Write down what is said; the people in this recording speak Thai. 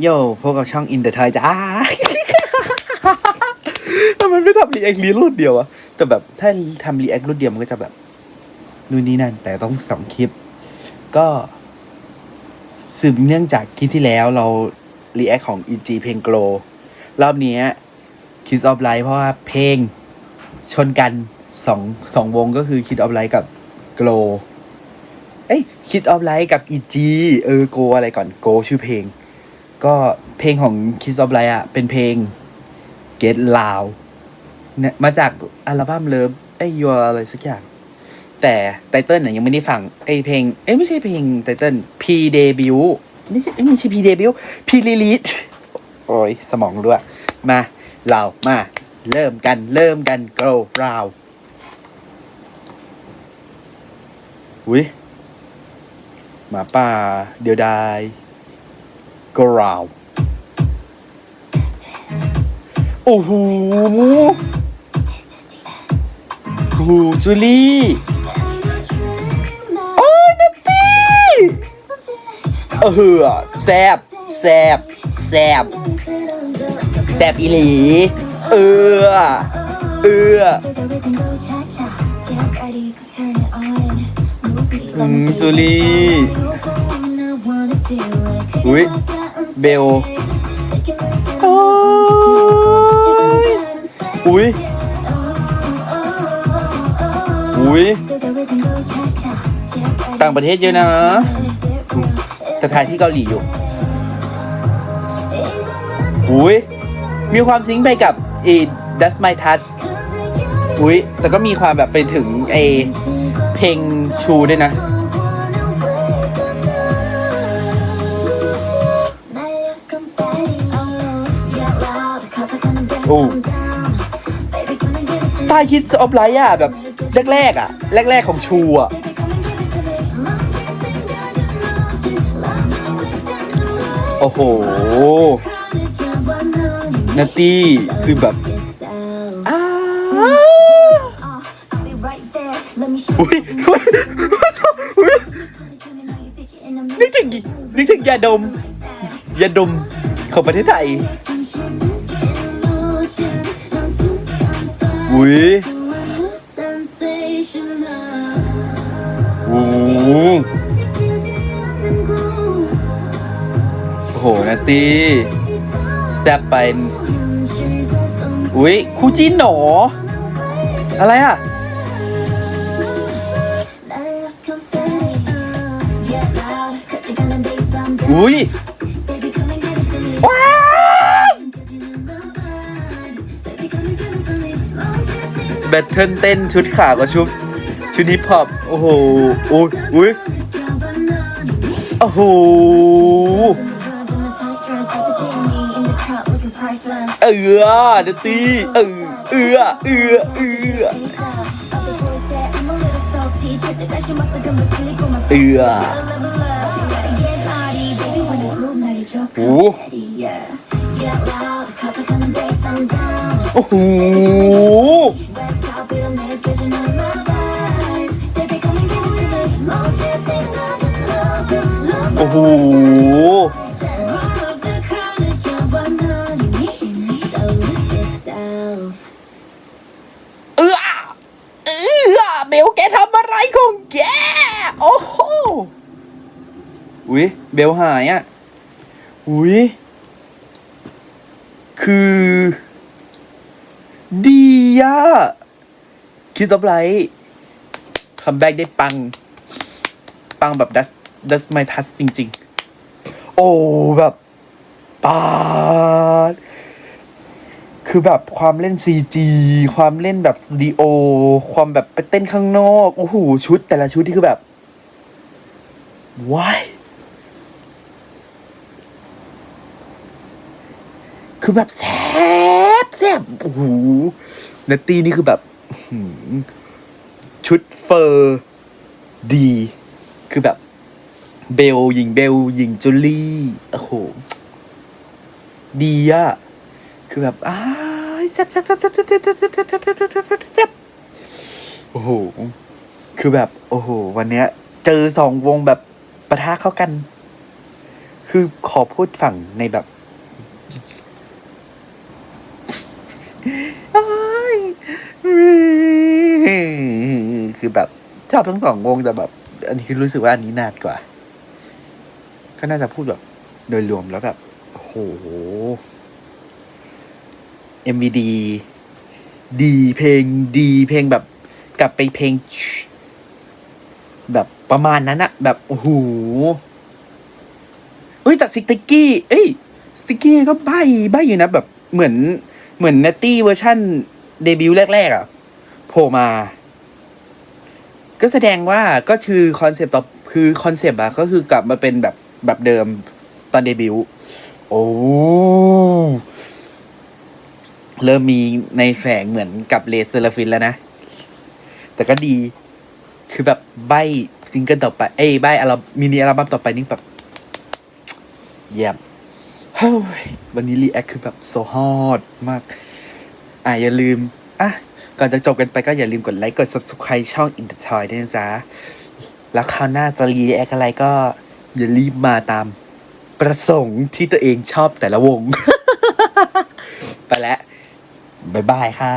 โย่พวกกับช่องอินเดอะทอยจ้าทำไมไม่ทำรีแอคลีรุ่นเดียวอะแต่แบบถ้าทำรีแอครุ่นเดียวมันก็จะแบบนู่นนี่นั่น แต่ต้องสองคลิป ก็สืบเนื่องจากคลิปที่แล้วเรารีแอคของ EG เพลงโกลรอบนี้คิดออฟไลท์เพราะว่าเพลงชนกันสองสองวงก็คือคิดออฟไลท์กับโกลเอ้ยคิดออฟไลท์กับ EG เออโกอะไรก่อนโกชื่อเพลง ก็เพลงของ Kiss of Light อะ เป็นเพลง Get Loud เนี่ยมาจากอัลบั้มเลิฟไอ้ยัวอะไรสักอย่าง แต่ไตเติ้ลเนี่ยยังไม่ได้ฟังไอ้เพลง เอ้ยไม่ใช่เพลงไตเติ้ล P debut ไม่ใช่เอ้ยไม่ใช่ P debut P release โอ้ยสมองด้วมา เรามา เริ่มกัน เริ่มกัน go round อุ้ยหมาป่าเดียวดาย go round โอ้โหโอ้โหจูลี่โอ้ยนัตตี้เออแซบแซบแซบแซบอีหลี เออ เอออืมจูลี่อุ้ย เบลโอ้ยอุ้ยอุ้ยต่างประเทศเยอะนะแต่ถ่ายที่เกาหลีอยู่อุ้ยมีความซิงค์ไปกับเอ That's My Touch อุ้ยแต่ก็มีความแบบไปถึงไอเพลงชูด้วยนะ โอ้สไตล์คิดออฟไลท์อะแบบแรกๆอะแรกๆของชูอะโอ้โหนัตตี้คือแบบอุ้ยอุ้ยอุ้ยนึกถึงนึกถึงยาดมยาดมของประเทศไทย อุ้ยโอ้โหโอ้โหนัตตี้สเต็ปไปอุ้ยคู่จิ้นหนอ อะไรอะอุ้ย แบทเทิลเต้นชุดขากับชุด ชุดฮิปฮอปโอ้โหโอ้ยอุ้ยโอ้โหเออเดตีเออเออเออเออเออโอ้ โอ้โหโอ้โหเออเออเบลแกทำอะไรของแก โอ้โหอุ้ยเบลหายอะอุ้ยคือ ดีอะคิดตับไรคัมแบ็กได้ปัง ปังแบบดัสดัสไมทัสจริง ๆ โอ้ แบบปาดคือแบบความเล่น CG ความเล่นแบบสตูดิโอ ความแบบไปเต้นข้างนอก โอ้โห ชุดแต่ละชุดที่คือแบบว้ายคือแบบแซบ แซบโอ้โหนัตตี้นี่คือแบบชุดเฟอร์ดี คือแบบเบลหญิงเบลหญิงจูลี่โอ้โห ดีอะคือแบบอ้าแซ่บแซบแซบแซบแซบแซบแซบแซบแซบแซบแซบแซบโอ้โห คือแบบ โอ้โห วันเนี้ย เจอสองวงแบบปะทะเข้ากัน คือขอพูดฝั่งในแบบ อ้ายคือแบบชอบทั้งสองวงแต่แบบ อันนี้รู้สึกว่าอันนี้นานกว่า ก็น่าจะพูดแบบ โดยรวมแล้วแบบโอ้โห MVD ดีเพลงดีเพลงแบบกลับไปเพลง แบบประมาณนั้นอะแบบโอ้โหเฮ้ยแต่สติกกี้ เอ้ยสติกกี้ก็ใบใบอยู่นะแบบเหมือน เหมือนเนตตี้เวอร์ชั่นเดบิวต์แรก ๆอะโผล่มา ก็แสดงว่าก็คือคอนเซปต์ต่อคือคอนเซปต์อะก็คือกลับมาเป็นแบบแบบเดิมตอนเดบิวต์โอ้เริ่มมีในแฝงเหมือนกับเลเซอร์ฟินแล้วนะ แต่ก็ดีคือแบบใบซิงเกิลต่อไป เอ้ใบอัลบั้มมินิอัลบั้มต่อไปนี่แบบเยี่ยม เฮ้ยวันนี้รีแอคคือแบบโซฮอตมาก อะอย่าลืม อะ ก่อนจะจบกันไปก็อย่าลืมกดไลค์ กด subscribe ช่อง In The Toy ด้วยนะจ๊ะ แล้วคราวหน้าจะรีแอคอะไรก็อย่ารีบมาตามประสงค์ที่ตัวเองชอบแต่ละวง ไปแล้ว บ๊ายบายค่ะ